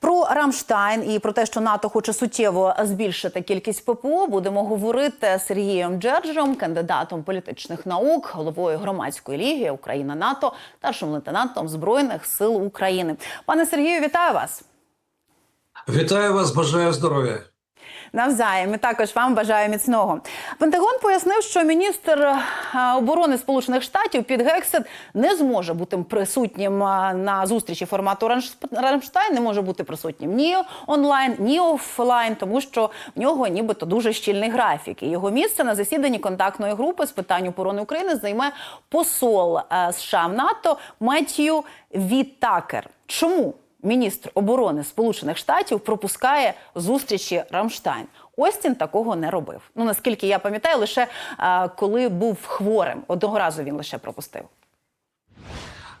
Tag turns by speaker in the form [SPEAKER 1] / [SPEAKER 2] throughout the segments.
[SPEAKER 1] Про Рамштайн і про те, що НАТО хоче суттєво збільшити кількість ППО, будемо говорити з Сергієм Джерджем, кандидатом політичних наук, головою громадської ліги Україна НАТО, старшим лейтенантом збройних сил України. Пане Сергію, вітаю вас.
[SPEAKER 2] Вітаю вас, бажаю здоров'я.
[SPEAKER 1] Навзаєм і також вам бажаю міцного. Пентагон пояснив, що міністр е, оборони Сполучених Штатів Піт Гексет не зможе бути присутнім е, на зустрічі формату Рамштайн, не може бути присутнім ні онлайн, ні офлайн, тому що в нього нібито дуже щільний графік. І його місце на засіданні контактної групи з питань оборони України займе посол е, США в НАТО Меттью Вітакер. Чому? Міністр оборони Сполучених Штатів пропускає зустрічі Рамштайн. Остін такого не робив. Ну наскільки я пам'ятаю, лише коли був хворим. Одного разу він лише пропустив.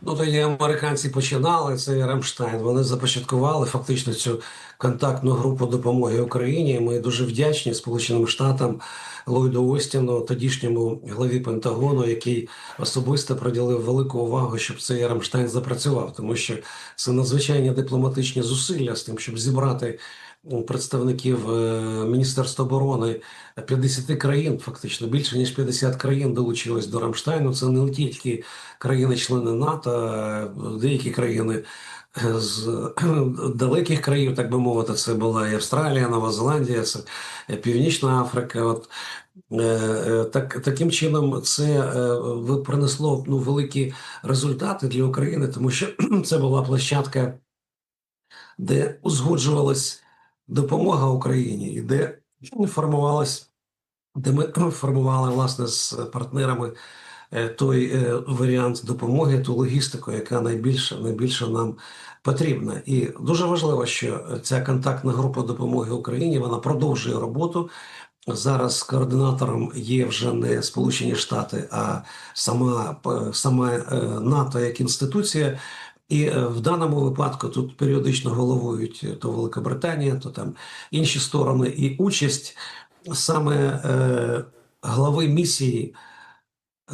[SPEAKER 2] Ну тоді американці починали цей Рамштайн. Вони започаткували фактично цю контактну групу допомоги Україні. Ми дуже вдячні Сполученим Штатам Ллойду Остіну, тодішньому главі Пентагону, який особисто приділив велику увагу, щоб цей Рамштайн запрацював, тому що це надзвичайні дипломатичні зусилля з тим, щоб зібрати ну, представників е, Міністерства оборони 50 країн, фактично більше ніж 50 країн долучились до Рамштайну. Це не тільки країни-члени НАТО, деякі країни е, з далеких країн, так би мовити, це була і Австралія, Нова Зеландія, це е, Північна Африка. От е, е, так, таким чином це е, принесло ну, великі результати для України, тому що це була площадка, де узгоджувалась допомога Україні, і де формувалась, де ми формували власне з партнерами е, той е, варіант допомоги, ту логістику, яка найбільше найбільше нам потрібна. І дуже важливо, що ця контактна група допомоги Україні вона продовжує роботу. Зараз координатором є вже не Сполучені Штати, а сама, п- сама е, НАТО як інституція. І е, в даному випадку тут періодично головують е, то Великобританія, то там інші сторони, і участь саме е, глави місії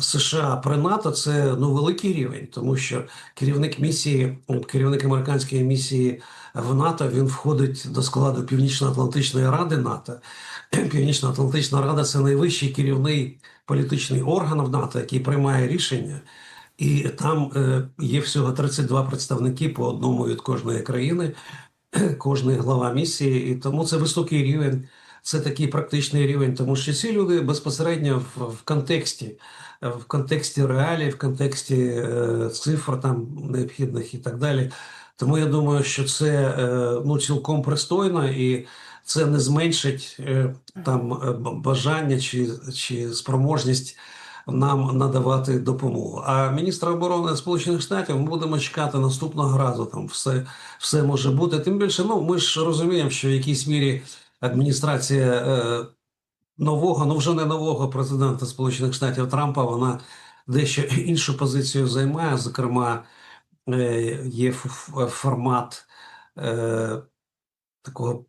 [SPEAKER 2] США при НАТО це ну великий рівень, тому що керівник місії, керівник американської місії в НАТО він входить до складу Північно-Атлантичної ради НАТО. Північно-Атлантична рада це найвищий керівний політичний орган в НАТО, який приймає рішення. І там е, є всього 32 представники по одному від кожної країни, кожний глава місії, і тому це високий рівень. Це такий практичний рівень, тому що ці люди безпосередньо в, в контексті, в контексті реалій, в контексті е, цифр там необхідних і так далі. Тому я думаю, що це е, ну цілком пристойно і це не зменшить е, там е, бажання чи, чи спроможність нам надавати допомогу. А міністра оборони Сполучених Штатів ми будемо чекати наступного разу. Там все, все може бути. Тим більше, ну ми ж розуміємо, що в якійсь мірі адміністрація е, нового, ну вже не нового президента Сполучених Штатів Трампа, вона дещо іншу позицію займає. Зокрема, е, є формат е, такого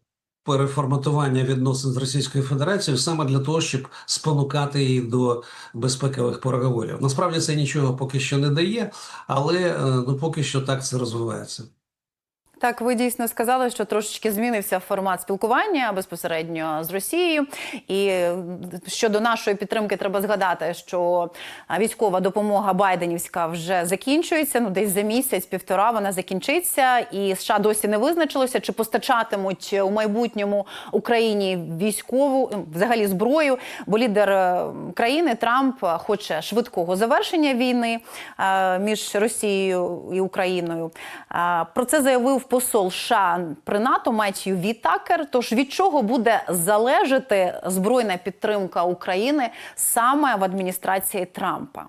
[SPEAKER 2] переформатування відносин з Російською Федерацією саме для того, щоб спонукати її до безпекових переговорів. Насправді це нічого поки що не дає, але е, ну поки що так це розвивається.
[SPEAKER 1] Так, ви дійсно сказали, що трошечки змінився формат спілкування безпосередньо з Росією. І щодо нашої підтримки, треба згадати, що військова допомога Байденівська вже закінчується. Ну, десь за місяць-півтора вона закінчиться, і США досі не визначилося, чи постачатимуть у майбутньому Україні військову ну, взагалі зброю. Бо лідер е, країни Трамп хоче швидкого завершення війни е, між Росією і Україною. Е, Про це заявив посол США при НАТО Меттью Вітакер. Тож від чого буде залежати збройна підтримка України саме в адміністрації Трампа?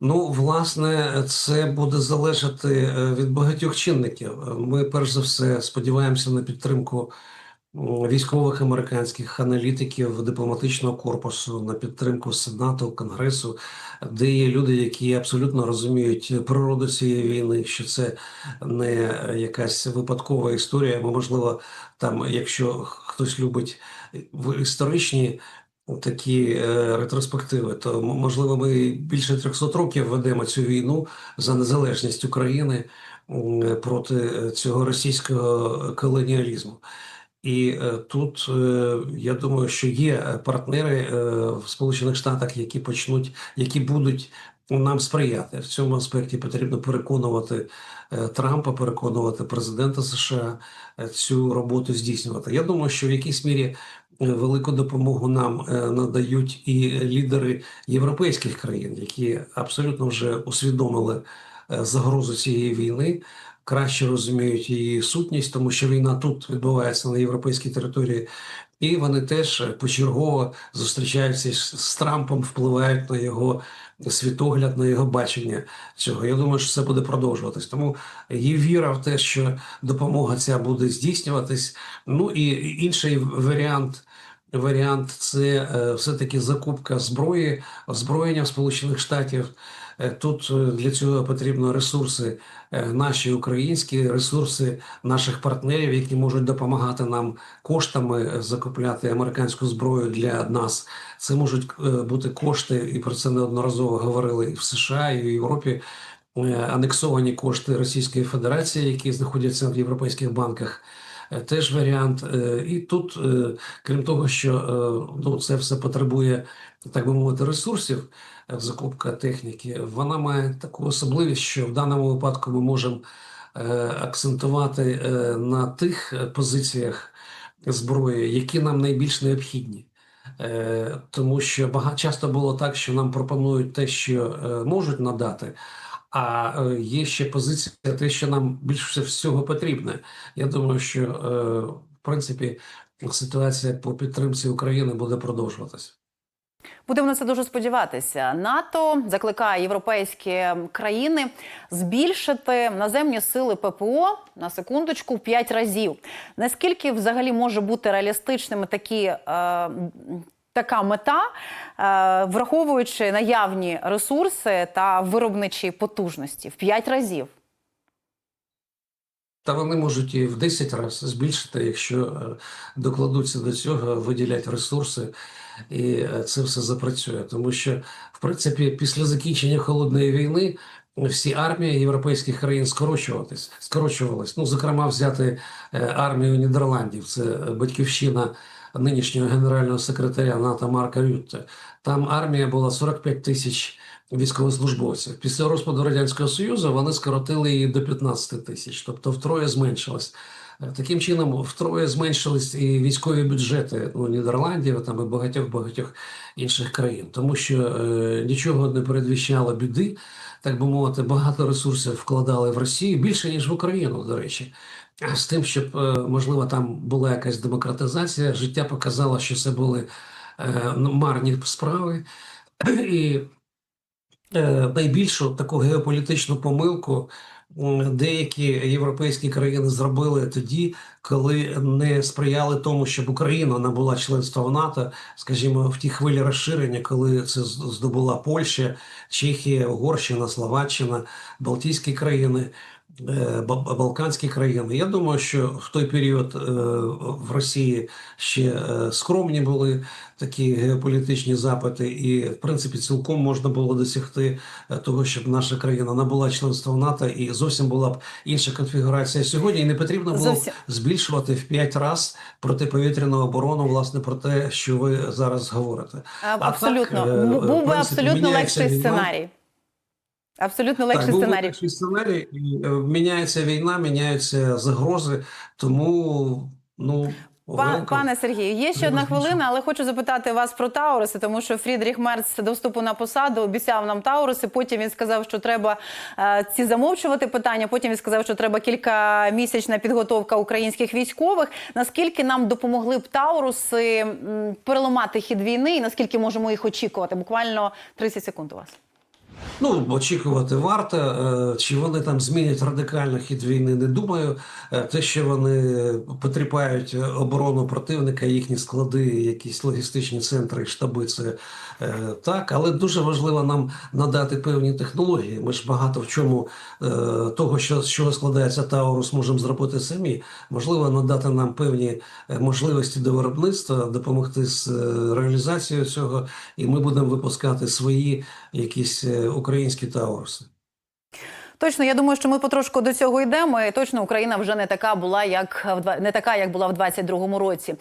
[SPEAKER 2] Ну, власне, це буде залежати е, від багатьох чинників. Ми, перш за все, сподіваємося на підтримку військових американських аналітиків, дипломатичного корпусу, на підтримку Сенату, Конгресу, де є люди, які абсолютно розуміють природу цієї війни, що це не якась випадкова історія. Бо, можливо, там, якщо хтось любить історичні такі е, ретроспективи, то можливо ми більше 300 років ведемо цю війну за незалежність України. проти е, цього російського колоніалізму. І е, тут е, я думаю, що є партнери е, в Сполучених Штатах, які почнуть, які будуть нам сприяти. В цьому аспекті потрібно переконувати Трампа, переконувати президента США цю роботу здійснювати. Я думаю, що в якійсь мірі велику допомогу нам надають і лідери європейських країн, які абсолютно вже усвідомили загрозу цієї війни краще розуміють її сутність, тому що війна тут відбувається на європейській території, і вони теж почергово зустрічаються з Трампом, впливають на його світогляд, на його бачення цього. Я думаю, що це буде продовжуватись. Тому є віра в те, що допомога ця буде здійснюватись. Ну і інший варіант. Варіант це е, все-таки закупка зброї, озброєння Сполучених Штатів. Е, Тут е, для цього потрібно ресурси е, наші українські, ресурси наших партнерів, які можуть допомагати нам коштами закупляти американську зброю для нас. Це можуть бути кошти, і про це неодноразово говорили і в США, і в Європі. Анексовані кошти Російської Федерації, які знаходяться в європейських банках. Е, Теж варіант. Е, І тут, е, крім того, що ну, це все потребує, так би мовити, ресурсів, закупка техніки, вона має таку особливість, що в даному випадку ми можемо акцентувати на тих позиціях зброї, які нам найбільш необхідні. Тому що багато часто було так, що нам пропонують те, що можуть надати. А е, є ще позиція, те, що нам більше всього потрібне. Я думаю, що е, в принципі ситуація по підтримці України буде продовжуватися.
[SPEAKER 1] Будемо на це дуже сподіватися. НАТО закликає європейські країни збільшити наземні сили ППО на секундочку в 5 разів. Наскільки взагалі може бути реалістичними такі? Е, Така мета, е, враховуючи наявні ресурси та виробничі потужності в 5 разів.
[SPEAKER 2] Та вони можуть і в 10 разів збільшити, якщо е, докладуться до цього, виділять ресурси, і е, це все запрацює. Тому що, в принципі, після закінчення холодної війни всі армії європейських країн скорочуватись, скорочувались. Ну, зокрема, взяти е, армію Нідерландів, це батьківщина нинішнього генерального секретаря НАТО Марка Рютте. Там армія була 45 тисяч військовослужбовців. Після розпаду Радянського Союзу вони скоротили її до 15 тисяч, тобто втроє зменшилось. Таким чином, втроє зменшились і військові бюджети ну, Нідерландів там і багатьох багатьох інших країн, тому що е, нічого не передвіщало біди, так би мовити, багато ресурсів вкладали в Росію більше ніж в Україну, до речі. З тим, щоб е, можливо там була якась демократизація, життя показало, що це були е, ну, марні справи. І найбільшу таку геополітичну помилку деякі європейські країни зробили тоді, коли не сприяли тому, щоб Україна набула членства в НАТО, скажімо, в ті хвилі розширення, коли це здобула Польща, Чехія, Угорщина, Словаччина, Балтійські країни. Е, Балканські країни. Я думаю, що в той період е, в Росії ще е, скромні були такі геополітичні запити, і в принципі цілком можна було досягти того, щоб наша країна набула членства в НАТО, і зовсім була б інша конфігурація сьогодні. І не потрібно було
[SPEAKER 1] Зовсім.
[SPEAKER 2] збільшувати в п'ять разів протиповітряну оборону, власне про те, що ви зараз говорите.
[SPEAKER 1] А,
[SPEAKER 2] так,
[SPEAKER 1] Абсолютно. Бу-
[SPEAKER 2] в
[SPEAKER 1] Був би абсолютно легший сценарій. Абсолютно
[SPEAKER 2] Так,
[SPEAKER 1] легший
[SPEAKER 2] був
[SPEAKER 1] сценарій.
[SPEAKER 2] легший сценарій, е, міняється війна, міняються загрози, тому ну.
[SPEAKER 1] Па-
[SPEAKER 2] welcome.
[SPEAKER 1] Пане Сергію, є ще одна хвилина, але хочу запитати вас про Тауруси, тому що Фрідріх Мерц до вступу на посаду обіцяв нам Тауруси. Потім він сказав, що треба е, ці замовчувати питання. Потім він сказав, що треба кількамісячна підготовка українських військових. Наскільки нам допомогли б Тауруси переламати хід війни, і наскільки можемо їх очікувати? Буквально 30 секунд у вас.
[SPEAKER 2] Ну, очікувати варто. Е, Чи вони там змінять радикально хід війни, не думаю. Е, Те, що вони потріпають оборону противника, їхні склади, якісь логістичні центри, штаби, це е, так. Але дуже важливо нам надати певні технології. Ми ж багато в чому того, що з чого складається Таурус, можемо зробити самі. Можливо, надати нам певні можливості до виробництва, допомогти з реалізацією цього, і ми будемо випускати свої якісь е, українські Тауруси.
[SPEAKER 1] Точно, я думаю, що ми потрошку до цього йдемо. І точно Україна вже не така була, як не така, як була в 22-му році.